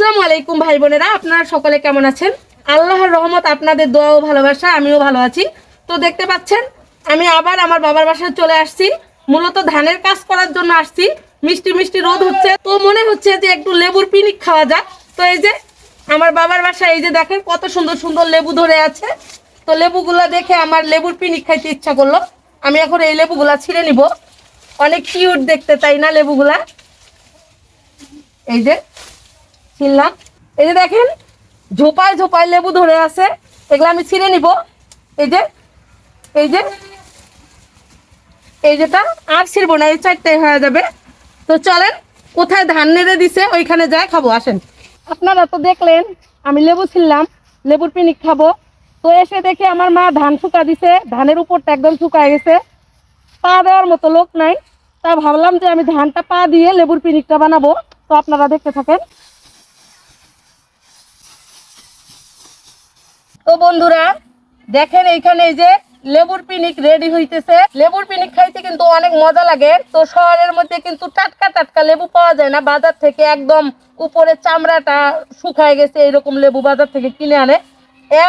আসসালামু আলাইকুম ভাই বোনেরা, আপনারা সকলে কেমন আছেন? আল্লাহর রহমত, আপনাদের দোয়া ও ভালোবাসা, আমিও ভালো আছি। তো দেখতে পাচ্ছেন, আমি আবার আমার বাবার বাসায় চলে আসছি। মূলত ধানের কাজ করার জন্য আসছি। মিষ্টি মিষ্টি রোদ হচ্ছে। তো মনে হচ্ছে যে একটু লেবুর পিনিক খাওয়া যাক। তো এই যে আমার বাবার বাসায়, এই যে দেখেন কত সুন্দর সুন্দর লেবু ধরে আছে। তো লেবুগুলা দেখে আমার লেবুর পিনিক খাইতে ইচ্ছা করল। আমি এখন এই লেবুগুলা ছিঁড়ে নিব। অনেক কিউট দেখতে, তাই না লেবুগুলা? এই যে ছিললাম এই যে দেখেন, ঝোপায় ঝোপায় লেবু ধরে আছে। এগুলো আমি ছিঁড়ে নিব। এই যে এই যে, এই যেটা আর ছিড়বো না, এই চারটাই হয়ে যাবে। তো চলেন, কোথায় ধান নেড়ে দিছে, ওইখানে যাই খাব, আসেন। আপনারা তো দেখলেন, আমি লেবু ছিললাম লেবুর পিনিক খাব। তো এসে দেখে আমার মা ধান শুকা দিছে, ধানের উপরটা একদম শুকায় গেছে। পা দেওয়ার মতো লোক নাই। তা ভাবলাম যে আমি ধানটা পা দিয়ে লেবুর পিনিকটা বানাবো। তো আপনারা দেখতে থাকেন। বন্ধুরা, দেখেন এইখানে এই যে লেবুর পিনিক রেডি হইতেছে। লেবুর পিনিক খাইতে কিন্তু অনেক মজা লাগে। তো শহরের মধ্যে কিন্তু টাটকা টাটকা লেবু পাওয়া যায় না। বাজার থেকে একদম উপরে চামড়াটা শুকায় গেছে এরকম লেবু বাজার থেকে কিনে আনে।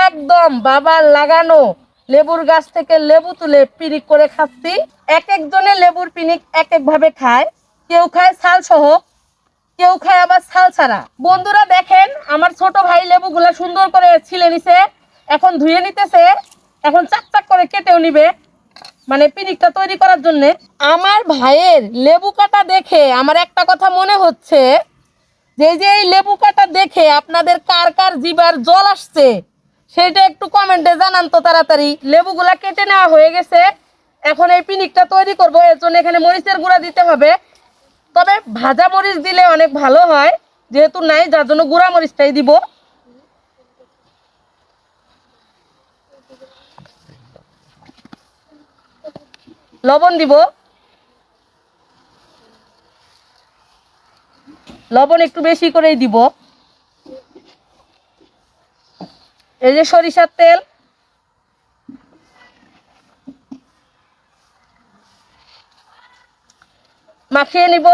একদম বাবার লাগানো লেবুর গাছ থেকে লেবু তুলে পিনিক করে খাচ্ছি। এক একজনের লেবুর পিনিক এক এক ভাবে খায়। কেউ খায় ছাল সহ, কেউ খায় আবার ছাল ছাড়া। বন্ধুরা দেখেন, আমার ছোট ভাই লেবুগুলা সুন্দর করে ছিলে নিছে। এখন ধুয়ে নিতেছে, এখন চাক চাক করে কেটেও নিবে। মানে পিনিকটা তৈরি করার জন্য। আমার ভাইয়ের লেবু কাটা দেখে আমার একটা কথা মনে হচ্ছে, যে যে এই লেবু কাটা দেখে আপনাদের কার কার জিবার জল আসছে, সেটা একটু কমেন্টে জানান তো তাড়াতাড়ি। লেবুগুলা কেটে নেওয়া হয়ে গেছে, এখন এই পিনিকটা তৈরি করব, এর জন্য এখানে মরিচের গুঁড়া দিতে হবে। তবে ভাজা মরিচ দিলে অনেক ভালো হয়, যেহেতু নাই, যার জন্য গুঁড়া মরিচটাই দিব। লবণ দিব। লবণ একটু বেশি করেই দিব। এই যে সরিষার তেল। মাখিয়ে নিব।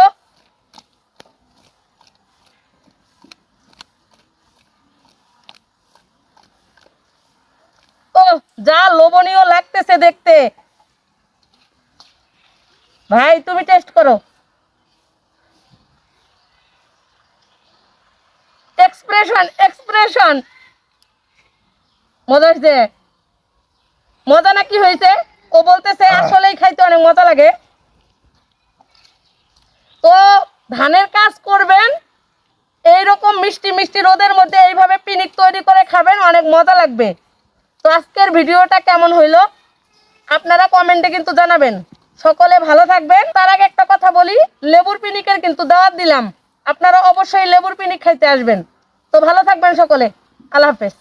ও যা লোভনীয় লাগতেছে দেখতে। ভাই তুমি টেস্ট করো। এক্সপ্রেশন এক্সপ্রেশন মজা হয়েছে? মজা না কি হয়েছে? ও বলতেছে আসলেই খাইতে অনেক মজা লাগে। তো ধানের কাজ করবেন এইরকম মিষ্টি মিষ্টি রোদের মধ্যে এইভাবে পিনিক তৈরি করে খাবেন অনেক মজা লাগবে। তো আজকের ভিডিওটা কেমন হইল? আপনারা কমেন্টে কিন্তু জানাবেন। সকলে ভালো থাকবেন। তার আগে একটা কথা বলি, লেবুর পিনিকের কিন্তু দাওয়াত দিলাম। আপনারা অবশ্যই লেবুর পিনিক খাইতে আসবেন। তো ভালো থাকবেন সকলে। আল্লাহ হাফেজ।